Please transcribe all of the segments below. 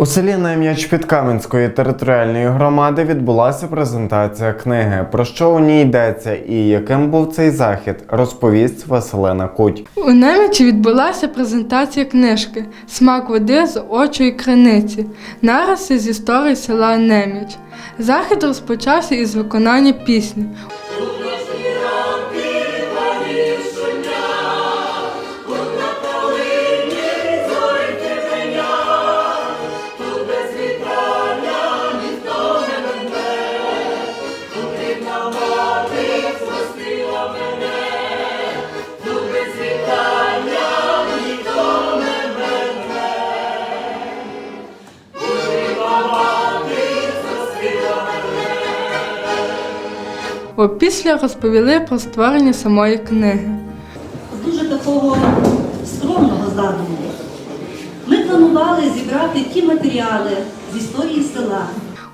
У селі Нем'яч Підкам'янської територіальної громади відбулася презентація книги. Про що у ній йдеться і яким був цей захід, розповість Василина Куть. У Немічі відбулася презентація книжки Смак води з очої криниці. Наразі з історії села Неміч. Захід розпочався із виконання пісні. Опісля розповіли про створення самої книги. з дуже такого скромного задуму. Ми планували зібрати ті матеріали з історії села,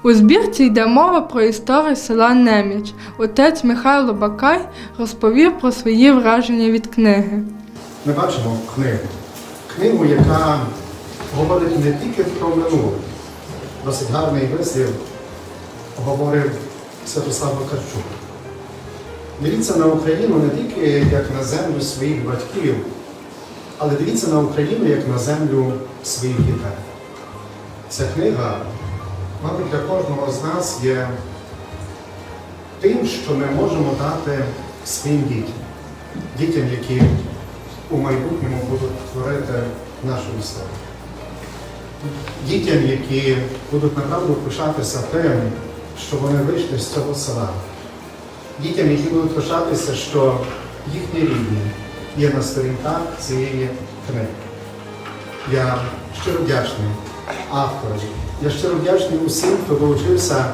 У збірці йде мова про історію села Неміч. Отець Михайло Бакай розповів про свої враження від книги. Ми бачимо книгу. Книгу, яка говорить не тільки про минуле. Досить гарний вислів говорив Святослав Вакарчук. Дивіться на Україну не тільки як на землю своїх батьків, але дивіться на Україну як на землю своїх дітей. Ця книга, мабуть, для кожного з нас є тим, що ми можемо дати своїм дітям, дітям, які у майбутньому будуть творити нашу історію. Дітям, які будуть направду пишатися тим, що вони вийшли з цього села. Дітям, які будуть пишатися, що їхні рідні є на сторінках цієї книги. Я щиро вдячний автору. Я щиро вдячний усім, хто долучився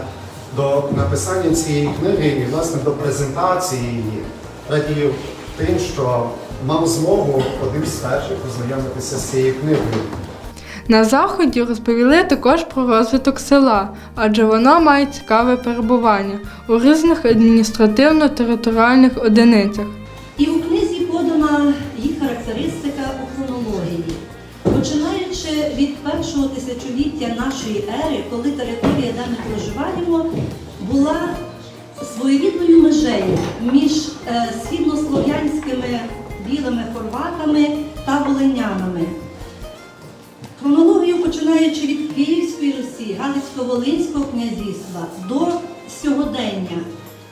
до написання цієї книги і, власне, до презентації її. Радію тим, що мав змогу одним з перших познайомитися з цією книгою. На заході розповіли також про розвиток села, адже воно має цікаве перебування у різних адміністративно-територіальних одиницях. і у книзі подана їх характеристика у хронології. Починаючи від першого тисячоліття нашої ери, коли територія, де ми проживаємо, була своєрідною межею між е, східнослов'янськими білими хорватами та волинянами. Галицько-Волинського князівства до сьогодення,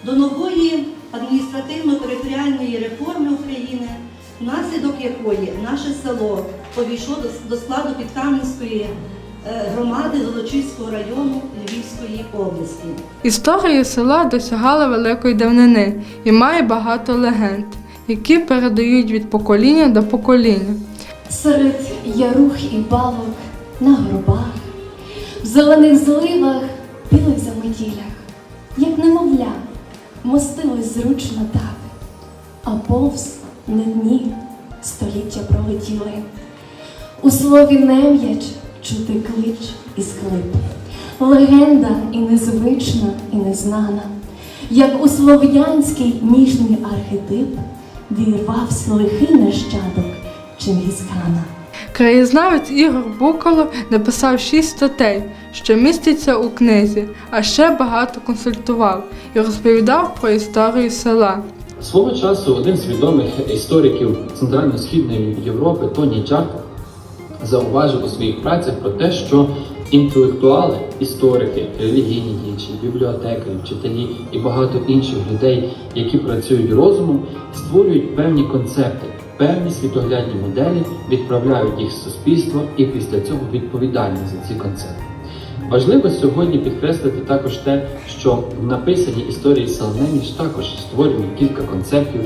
до нової адміністративно-територіальної реформи України, внаслідок якої наше село повійшло до, складу Підкам'янської е, громади Золочівського району Львівської області. Історія села досягала великої давнини і має багато легенд, які передають від покоління до покоління. Серед ярух і балок на горбах, в зелених зливах, білих заметілях, як немовля, мостилось зручно так, а повз не дні століття пролетіли. У слові нем'яч чути клич і склип, легенда і незвична, і незнана, як у слов'янський ніжний архетип вірвався лихий нащадок Чингісхана. Краєзнавець Ігор Букало написав шість статей, що містяться у книзі, а ще багато консультував і розповідав про історію села. Свого часу один з відомих істориків Центрально-Східної Європи Тоні Чарт зауважив у своїх працях про те, що інтелектуали, історики, релігійні діячі, бібліотекарі, вчителі і багато інших людей, які працюють розумом, створюють певні концепти, певні світоглядні моделі, відправляють їх в суспільство і після цього відповідальні за ці концепти. Важливо сьогодні підкреслити також те, що в написанні історії Селнеміч також створюємо кілька концептів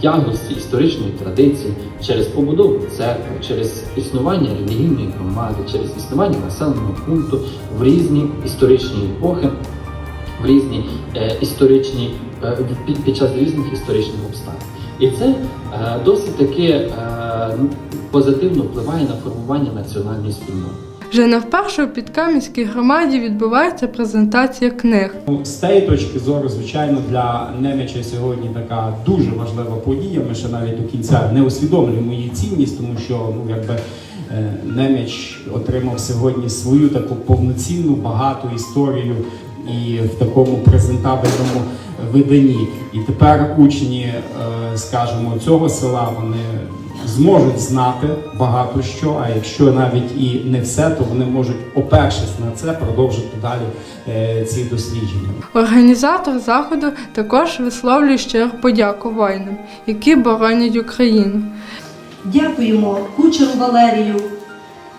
тяглості історичної традиції через побудову церкви, через існування релігійної громади, через існування населеного пункту в різні історичні епохи, в різні е, історичні е, під, під час різних історичних обставин. І це е, досить таки е, позитивно впливає на формування національної спільноти. Вже не вперше у Підкам'янській громаді відбувається презентація книг. Ну, З цієї точки зору, звичайно, для Немеча сьогодні така дуже важлива подія. Ми ще навіть до кінця не усвідомлюємо її цінність, тому що ну якби е, Неміч отримав сьогодні свою таку повноцінну багату історію і в такому презентабельному виданні. І тепер учні, е, скажімо, цього села вони зможуть знати багато що. А якщо навіть і не все, то вони можуть, опершись на це, продовжити далі е, ці дослідження. Організатор заходу також висловлює щиру подяку воїнам, які боронять Україну. Дякуємо кучеру Валерію,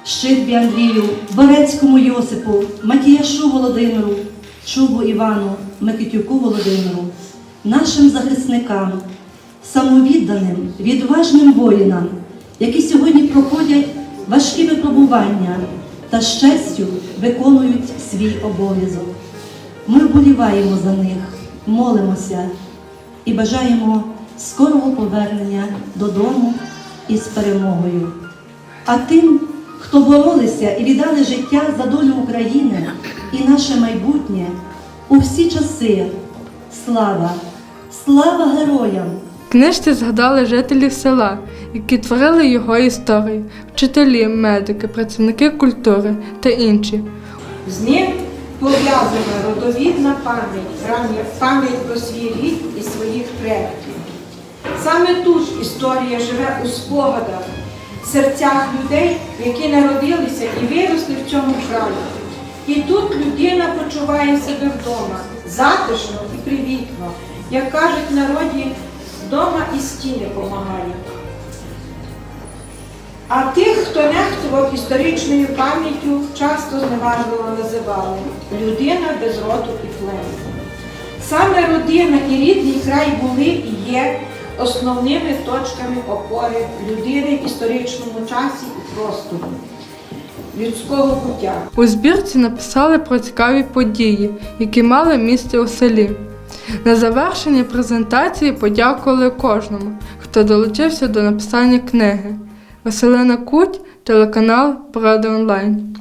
Щитбі Андрію, Борецькому Йосипу, Матіяшу Володимиру, Чубу Івану, Микитюку Володимиру, нашим захисникам, самовідданим, відважним воїнам, які сьогодні проходять важкі випробування та з честю виконують свій обов'язок. Ми вболіваємо за них, молимося і бажаємо скорого повернення додому із перемогою. А тим, хто боролися і віддали життя за долю України і наше майбутнє у всі часи. Слава! Слава героям! Книжці згадали жителів села, які творили його історію, вчителі, медики, працівники культури та інші. З ним пов'язана родовідна пам'ять, пам'ять про свій рід і своїх предків. Саме тут історія живе у спогадах, серцях людей, які народилися і виросли в цьому краї. І тут людина почуває себе вдома, затишно і привітно. Як кажуть народі, вдома і стіни помагають. А тих, хто нехтував історичною пам'яттю, часто зневажливо називали людина без роду і племені. Саме родина і рідний край були і є основними точками опори людини в історичному часі і просторі людського буття. У збірці написали про цікаві події, які мали місце у селі. На завершення презентації подякували кожному, хто долучився до написання книги. Василина Куть, телеканал Правда онлайн.